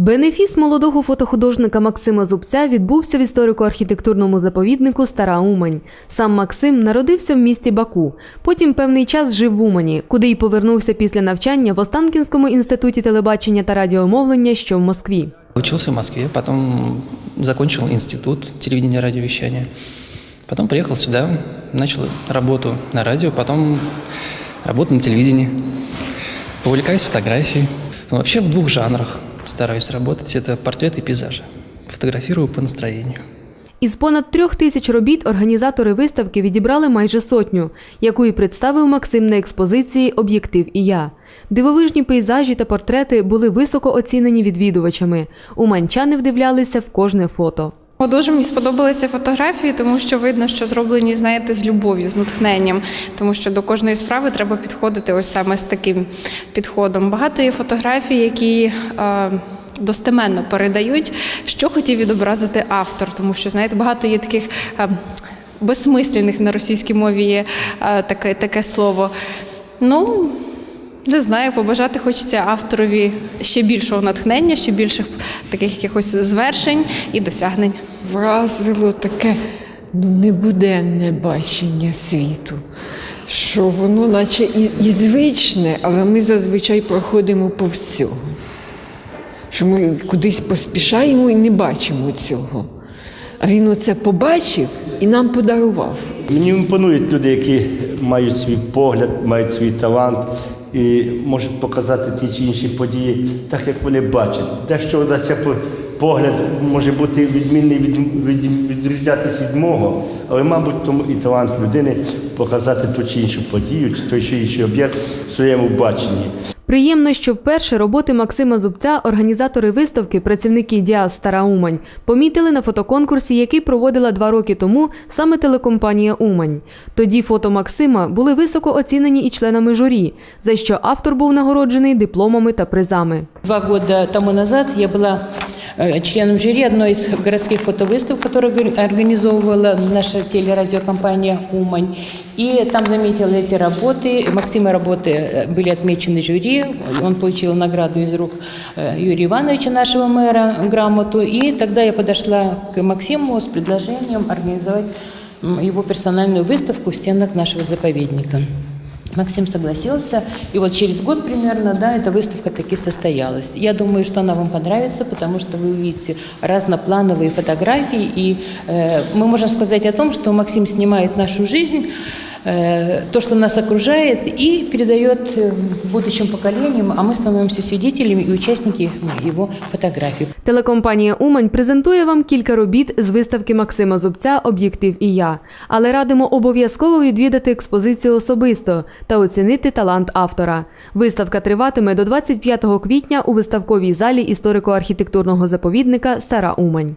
Бенефіс молодого фотохудожника Максима Зубця відбувся в історико-архітектурному заповіднику Стара Умань. Сам Максим народився в місті Баку. Потім певний час жив в Умані, куди й повернувся після навчання в Останкінському інституті телебачення та радіомовлення, що в Москві. Учился в Москве, потом закончил институт телевидения и радиовещания. Потом приехал сюда, начал работу на радио, потом работу на телевидении. Увлекаюсь фотографией. Ну, в двух жанрах стараюсь работать. Это портрет и пейзажи. Фотографирую по настроению. Із понад трьох тисяч робіт організатори виставки відібрали майже сотню, яку і представив Максим на експозиції Об'єктив і я. Дивовижні пейзажі та портрети були високо оцінені відвідувачами. Уманчани вдивлялися в кожне фото. Дуже мені сподобалися фотографії, тому що видно, що зроблені, знаєте, з любов'ю, з натхненням, тому що до кожної справи треба підходити ось саме з таким підходом. Багато є фотографій, які е, достеменно передають, що хотів відобразити автор, тому що знаєте, багато є таких е, безсмисленних на російській мові є е, таке, таке слово. Ну, не знаю, побажати хочеться авторові ще більшого натхнення, ще більших таких якихось звершень і досягнень. вразило таке ну, небуденне бачення світу, що воно наче і, і звичне, але ми зазвичай проходимо повз цього. Що ми кудись поспішаємо і не бачимо цього. А він оце побачив і нам подарував. Мені імпонують люди, які мають свій погляд, мають свій талант і можуть показати ті чи інші події так, як вони бачать. Дещо на це по- погляд може бути відмінний від, від відрізнятися від мого, але, мабуть, тому і талант людини показати ту чи іншу подію, чи той чи інший об'єкт в своєму баченні. Приємно, що вперше роботи Максима Зубця організатори виставки, працівники Діас Стара Умань, помітили на фотоконкурсі, який проводила два роки тому саме телекомпанія Умань. Тоді фото Максима були високо оцінені і членами журі, за що автор був нагороджений дипломами та призами. Два года тому назад я была э, членом жюри одной из городских фотовыставок, которую гор- организовывала наша телерадиокомпания «Умань». И там заметила эти работы. Максима работы э, были отмечены жюри. Он получил награду из рук э, Юрия Ивановича, нашего мэра, грамоту. И тогда я подошла к Максиму с предложением организовать м, его персональную выставку в стенах нашего заповедника. Максим согласился, и вот через год примерно, да, эта выставка таки состоялась. Я думаю, что она вам понравится, потому что вы увидите разноплановые фотографии, и э, мы можем сказать о том, что Максим снимает нашу жизнь, э, то, что нас окружает, и передает э, будущим поколениям, а мы становимся свидетелями и участники его фотографий. Телекомпанія Умань презентує вам кілька робіт з виставки Максима Зубця Об'єктив і я. Але радимо обов'язково відвідати експозицію особисто та оцінити талант автора. Виставка триватиме до 25 квітня у виставковій залі історико-архітектурного заповідника Стара Умань.